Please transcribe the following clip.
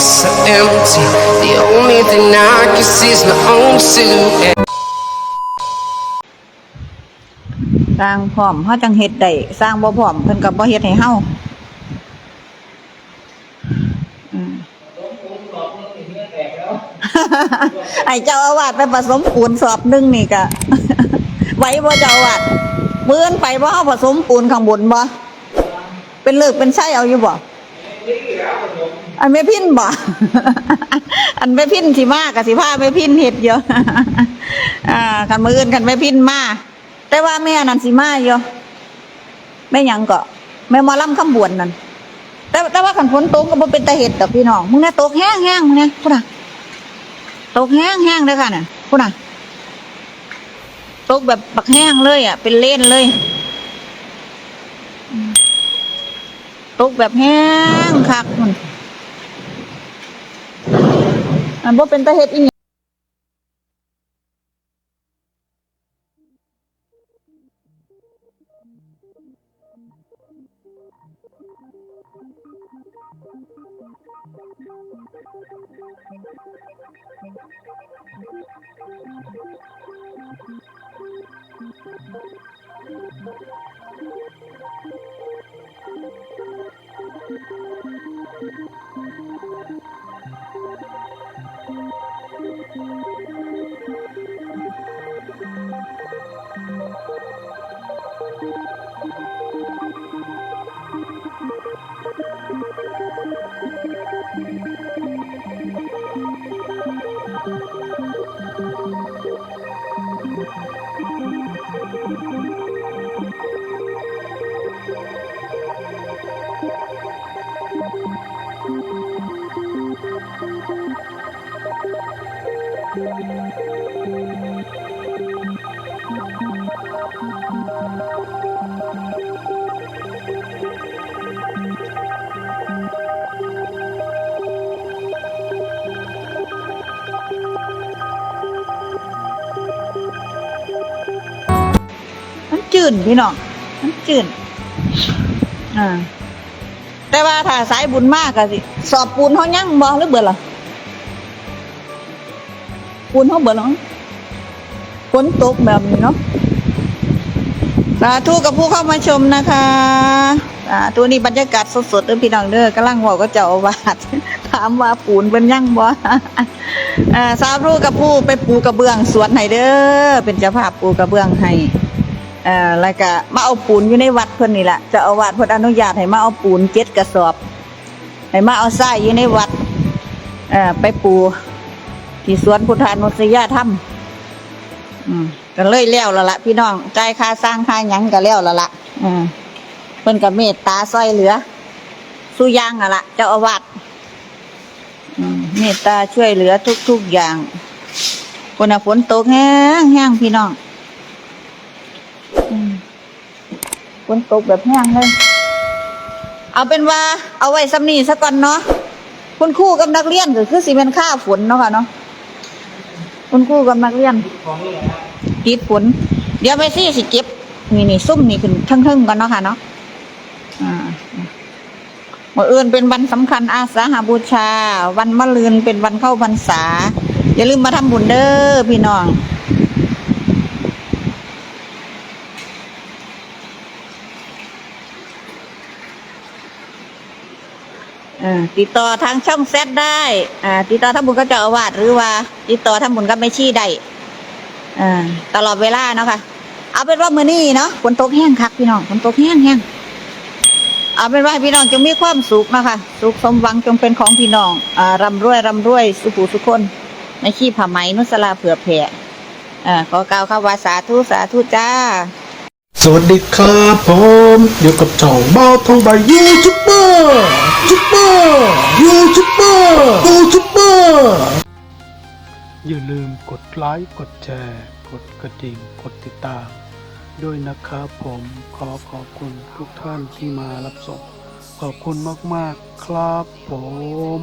I can seize my own silhouette. สร้างพร้อมเฮาจังเฮ็ดได้สร้างบ่พร้อมเพิ่นก็บ่เฮ็ดให้เฮาอืมไอ้เจ้าอาวาสไปผสมปูนสอบหนึงนี่ก็ ไหวบ่เจ้าอาวาสมื้อนไปบ่เฮาผสมปูนข้างบนบ่เป็นเลิกเป็นไส้เอาอยู่บ่ อันไม่พินบ่ อันไม่พินสิมาก็สิพาไม่พินเฮ็ดอยู่อ่าคันมืออื่นคันไม่พินมา แต่ว่าแม่นั่นสิมาอยู่แม่ยังก็แม่มอล่ำคำบวนนั่นแต่แต่ว่าคันฝนตกก็บ่เป็นตาเฮ็ดดอกพี่น้องมึงน่ะตกแห้งๆมึงน่ะพุ่นน่ะตกแห้งแห้งเลยค่ะเนี่ยพูดน่ะตกแบบบักแห้งเลยอะ เป็นเล่นเลยตกแบบแห้งคักมัน อันบ่เป็นตาเฮ็ดอีหยัง มัน จืดพี่น้องมันจืดอ่า แต่ว่าถ้าสายบุญมากก็สิ สอบปูนเขายังบ่หรือเบื่อล่ะปูนเขาเบื่อหรอฝนตกแบบนี้เนาะสาธุกับผู้เข้ามาชมนะคะสาธุนี่บรรยากาศสดๆเด้อพี่น้องเด้อกำลังบอกก็เจ้าอาวาสถามว่าปูนเป็นยังบ่อ่าสาธุกับผู้ไปปูกระเบื้องสวนให้เด้อเป็นเจ้าภาพปูกระเบื้องให้ เอ่อแล้วก็มาเอาปูนอยู่ในวัดเพิ่นนี่แหละเจะเอาวาดเพิ่นอนุญาตให้มาเอาปูนเจ็ดกระสอบให้มาเอาทรายอยู่ในวัดเอ่อไปปูที่สวนพุทธานุสยธรรมอืมก็เลยแล้วและละพี่น้องจ่ายค่าสร้างค่าหยังก็แล้วและละอืมเพิ่นก็เมตตาซอยเหลือสู้ยางอะละเจ้าอาวาสอืมเมตตาช่วยเหลือทุกๆอย่างคนน่ะฝนตกแห้งแห้งพี่น้อง อืมฝ นตกแบบแห้งเลยเอาเป็นว่าเอาไว้ซ้ำนี่ซะก่อนเนาะคุณครูกับนักเรียนก็คือสิเป็นค่าฝนเนาะค่ะเนาะคุณครูกับนักเรียนติดฝน เดี๋ยวไปซี่สิเก็บนี่นี่ซุ่มนี่ขึ้นทั้งๆกันเนาะค่ะเนาะอ่าเมื่ออื่นเป็นวันสำคัญอาสาหาบูชา วันมะรืนเป็นวันเข้าพรรษา อย่าลืมมาทำบุญเด้อพี่น้อง อ่อติดต่อทางช่องแซดได้อ่าติดต่อทำบุญกับเจ้าอาวาสหรือว่า ติดต่อทำบุญกับแม่ชีได้อ่าตลอดเวลาเนาะค่ะ เอาเป็นว่ามื้อนี้เนาะฝนตกแห้งคักพี่น้องฝนตกแห้งแห้งเอาเป็นว่าพี่น้องจงมีความสุขนาะคะสุขสมหวังจงเป็นของพี่น้องอ่าร่ำรวยร่ำรวยสุขูสุขคนในชีพผ้าไหมนุสลาเผื่อแผ่อ่าขอกล่าวคำว่าสาธุสาธุจ้า สวัสดีครับผมอยู่กับช่องเบ้าทองใบยูทูบเบอร์ยูทูบเบอร์ยูทูบเบอร์ยูทูบเบอร์อย่าลืมกดไลค์กดแชร์ กดกระดิ่งกดติดตาม ด้วยนะครับผมขอขอบคุณทุกท่านที่มารับชมขอบคุณมากๆครับผม